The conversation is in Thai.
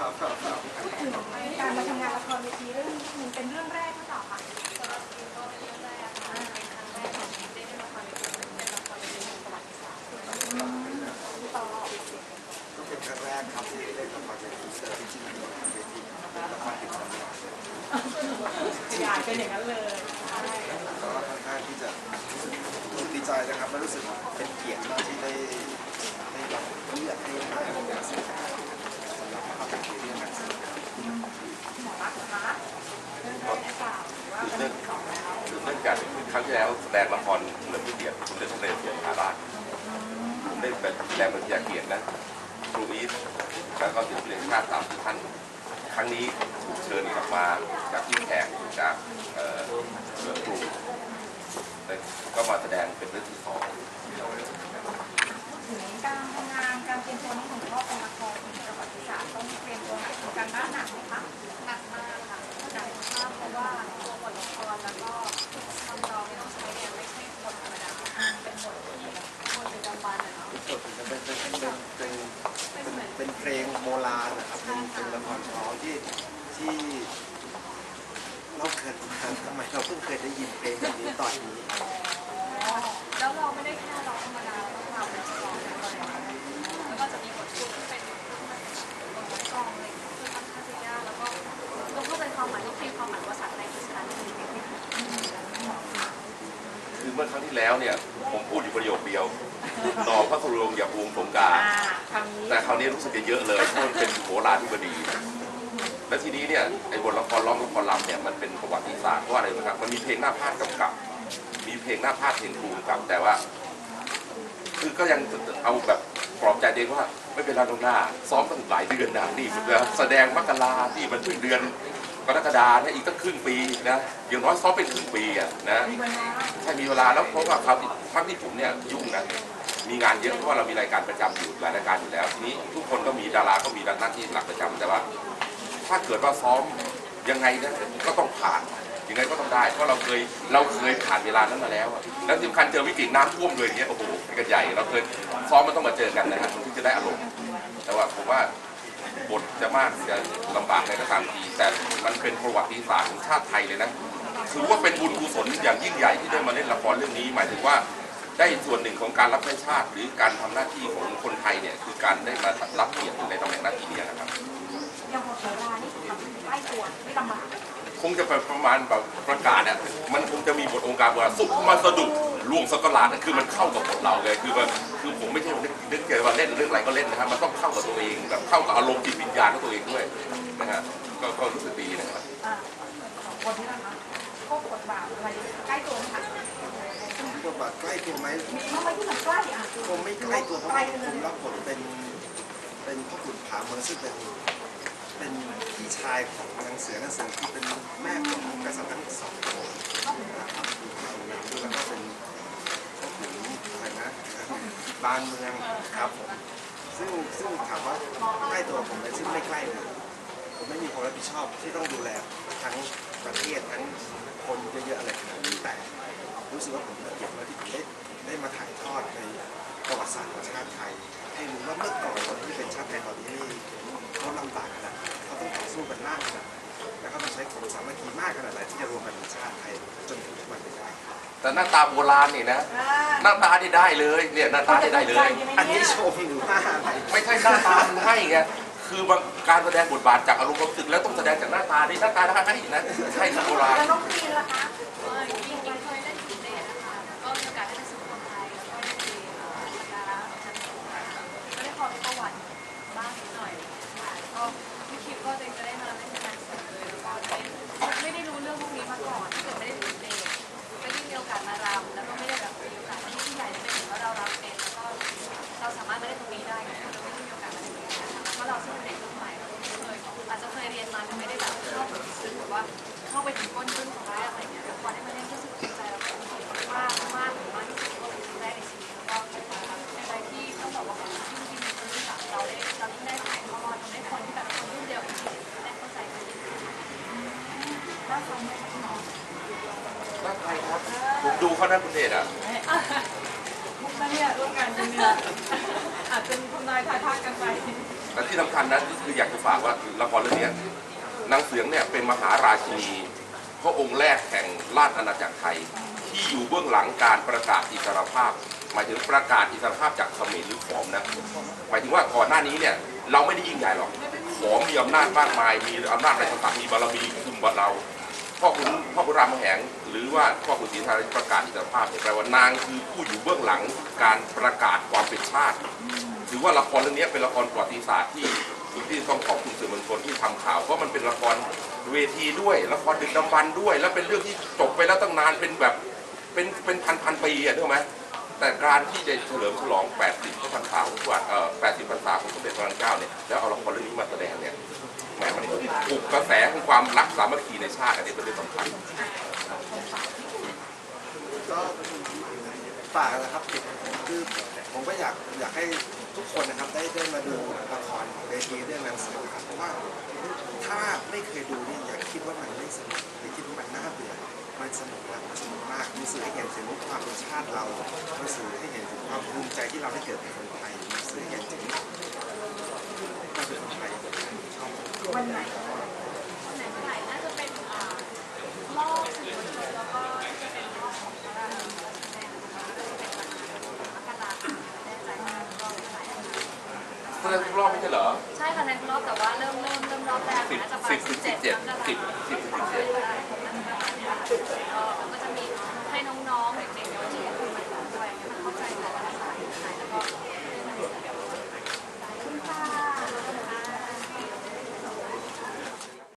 ครับครับครับพูดถึงการมาทำงานละครเวทีเรื่องนี้มันเป็นเรื่องแรกหรือเปล่าคะก็เป็นเรื่องแรกค่ะเป็นครั้งแรกที่ได้เล่นละครเวทีเป็นละครเวทีแห่งประวัติศาสตร์ต่อก็เป็นครั้งแรกครับที่ได้เล่นละครเวทีเจอจริงๆเป็นละครเวทีเป็นละครติดตำนานขยายเป็นอย่างนั้นเลยก็ค่อนข้างที่จะรู้สึกดีใจนะครับและรู้สึกเป็นเกียรติมากที่ได้ได้รับเลือกให้มาเป็นนักแสดง เวทีเรื่องนั้นหมอรักนะคะเรื่องแรกหรือเปล่าหรือว่าเป็นเรื่องที่สองแล้วเนื่องจากครั้งที่แล้วแสดงละครเรื่องพิเกียคุณได้ทะเลเกียรติมหาราชผมได้เป็นแสดงเป็นพิเกียรตินะครูอีทแล้วก็ศิลปินแห่งชาติสามท่าน ครั้งนี้ถูกเชิญกลับมาจากที่แขกจากเอ่อเรือครูแต่ก็มาแสดงเป็นเรื่องที่สอง กการบ้านหนัก แล้วเนี่ยผมพูดอยู่ประโยคเดียวต่อพระสุรงค์อย่าภูมิสงกาอ่าคำนี้แต่คราวนี้รู้สึกจะเยอะเลยเพราะมันเป็นโหราธิบดี และทีนี้เนี่ยไอ้บทละครร้องละครลำเนี่ยมันเป็นประวัติศาสตร์เพราะว่าอะไรนะครับมันมีเพลงหน้าพาดกำกับ มีเพลงหน้าพาดเพลงครูกำกับแต่ว่า คือก็ยังเอาแบบปลอบใจตัวเองว่าไม่เป็นไรตรงหน้า ซ้อมตั้งหลายเดือนนะนี่แสดงมกราที่มันเพิ่งเดือนก รกฎาเนี่ยอีกตั้งครึ่งปีนะอย่างน้อยซ้อมเป็นครึ่งปีอะนะมีเวลาใช่มีเวลาแล้วเพราะว่าเขาครั้งที่ผมเนี่ยยุ่งนะมีงานเยอะเพราะว่าเรามีรายการประจำอยู่หลายรายการอยู่แล้วทีนี้ทุกคนก็มีดาราก็มีหน้าที่หลักประจำแต่ว่า ถ้าเกิดว่าซ้อมยังไงนี่ยก็ต้องผ่านยังไงก็ต้องได้เพราะเราเคยเราเคยผ่านเวลานั้นมาแล้ว แล้วสำคัญเจอวิกฤตน้ำท่วมเลยเงี้ยโอ้โหกันใหญ่เราเคยซ้อมมันต้องมาเจอกันนะฮะถึงจะได้อารมณ์แต่ว่าผมว่า บทจะมากจะลำบากในก็ตามทีแต่มันเป็นประวัติศาสตร์ของชาติไทยเลยนะถือว่าเป็นบุญกุศลอย่างยิ่งใหญ่ที่ได้มาเล่นละครเรื่องนี้ หมายถึงว่าได้ส่วนหนึ่งของการรับใช้ชาติ หรือการทำหน้าที่ของคนไทยเนี่ยคือการได้มารับเกียรติในตำแหน่งหน้าที่นี้นะครับยังพอเวลานี่ทำให้ใกล้ตัวไม่ลำบากคงจะเป็นประมาณแบบประกาศอะมันคงจะมีบทองค์การโบราณสุขมาสะดุดล่วงสกลาดอะคือมันเข้ากับบทเราเลยคือมัน คือผมไม่ใช่นึกนึกเกี่ยวว่าเล่นเรื่องอะไรก็เล่นนะครับมันต้องเข้ากับตัวเองแบบเข้ากับอารมณ์จิตวิญญาณของตัวเองด้วยนะฮะก็ก็รู้สึกดีนะครับอ่าสองคนที่นะคะก็บทบาทอะไรใกล้ตัวไหมคะบทบาทใกล้ตัวไหมมีบ้างไหมที่มันใกล้อะคงไม่ใกล้ตัวเพราะว่าผมรับบทเป็นเป็นพ่อขุนผาเมืองซึ่งเป็นเป็นพี่ชายของนางเสือนางเสือคือเป็นแม่ของกษัตริย์ทั้งสององค์นะครับแล้วก็เป็นพ่อขุนอะไรนะ บานเมืองครับผมซึ่งซึ่งถามว่าใกล้ตัวผมไหมซึ่งไม่ใกล้เลยผมไม่มีความรับผิดชอบที่ต้องดูแลทั้งประเทศทั้งคนเยอะๆอะไรขนาดนี้แต่รู้สึกว่าผมเป็นเกียรติมาที่ผมได้ได้มาถ่ายทอดในประวัติศาสตร์ของชาติไทย ให้รู้ว่าเมื่อก่อนคนที่เป็นชาติไทยตอนนี้นี่เขาลำบากขนาดเขาต้องต่อสู้กันมากขนาดไหนแล้วก็ต้องใช้ความสามัคคีมากขนาดไหนที่จะรวมกันเป็นชาติไทยจนถึงทุกวันนี้ได้แต่หน้าตาโบราณนี่นะ หน้าตานี่ได้เลยเนี่ยหน้าตานี่ได้เลย อันนี้ชมหรือว่าอะไรไม่ใช่หน้าตามันให้ไงคือบางการแสดงบทบาทจากอารมณ์ความรู้สึกแล้วต้องแสดงจากหน้าตานี่หน้าตาได้ให้นะใช่ที่โบราณ แล้วน้องปีนล่ะคะ ได้เนี่ยเราไม่ได้มีโอกาสมาเล่นตรงนี้นะคะเพราะเราซึ่งเป็นเด็กรุ่นใหม่เราเคยอาจจะเคยเรียนมาแต่ไม่ได้แบบเข้าถึงซึ้งหรือว่าเข้าไปถึงก้นบึ้งของร้ายอะไรอย่างเงี้ยแต่พอได้มาเล่นก็รู้สึกภูมิใจแล้วก็รู้สึกมากมากมากที่สุดก็เป็นครั้งแรกในชีวิตแล้วก็เป็นอะไรที่ต้องบอกว่าเป็นที่ที่มีคุณค่าเราได้เรายิ่งได้ถ่ายทอดทำให้คนที่แบบคนรุ่นเดียวกันได้เข้าใจกันน่าฟังไหมคะคุณหมอหน้าไทยครับ ผมดูเขาหน้าคุณเดชอะมุก นั่นเนี่ยร่วมกันจริงเนี่ยอาจเป็นทำนายทายทักกันไปแต่ที่สำคัญนะคืออยากจะฝากว่าละครเรื่องเนี้ยนางเสืองเนี่ยเป็นมหาราชินีพระองค์แรกแห่งราชอาณาจักรไทย ที่อยู่เบื้องหลังการประกาศอิสรภาพ หมายถึงประกาศอิสรภาพจากเขมรหรือขอมนะหมายถึงว่าก่อนหน้านี้เนี่ยเราไม่ได้ยิ่งใหญ่หรอกขอมมีอำนาจมากมาย มีอำนาจในต่างๆมีบารมีคุมบัเรา พ่อคุณพ่อคุณรามแหง หรือว่าพ่อคุณศรีธาราประกาศอิสรภาพเนี่ยแปลว่านางคือผู้อยู่เบื้องหลังการประกาศความเป็นชาติถือว่าละครเรื่องนี้เป็นละครประวัติศาสตร์ที่ที่ต้องขอบคุณสื่อมวลชนที่ทำข่าวเพราะมันเป็นละครเวทีด้วยละครดึกดำบรรด้วย แล้วเป็นเรื่องที่จบไปแล้วตั้งนานเป็นแบบเป็นเป็นพันพันปีอะถูกไหม แต่การที่จะเฉลิมฉลอง 80พระพรรษาของวัดเอ่อ80พรรษาของสมเด็จพระนางเจ้าเนี่ยแล้วเอาละครเรื่องนี้มาแสดงเนี่ยแหมมันปลุกกระแสของความรักสามัคคีในชาติอันนี้เป็นเรื่องสำคัญก็ฝากนะครับคือผมก็อยากอยากให้ทุกคนนะครับได้ได้มาดูละครเวทีเรื่องนางเสือนครับเพราะว่าถ้าไม่เคยดูเนี่ยอย่าคิดว่ามันไม่สนุกอย่าคิดว่ามันน่าเบื่อมันสนุกนะมันสนุกมากมันสื่อให้เห็นถึงความเป็นชาติเรา ภูมิใจที่เราได้เกิดเป็นคนไทยมันสื่อให้เห็นถึงควาเป็นคนไทยชอบวันไหนวันไหนเมื่อไหร่น่าจะเป็นรอบสื่อมวลชนแล้วก็จะเป็นรอบของพระราชาแสดงนะคะก็จะเป็นวันมกราคมแน่ใจว่ารอนแสดงทุกรอบไม่ใช่เหรอ ใช่ค่ะแสดงรอบแต่ว่าเริ่มเริ่มเริ่มรอบแรกสิบน่าจะปสิบสิบเจ็ดสิบสิบสิบเจ็ด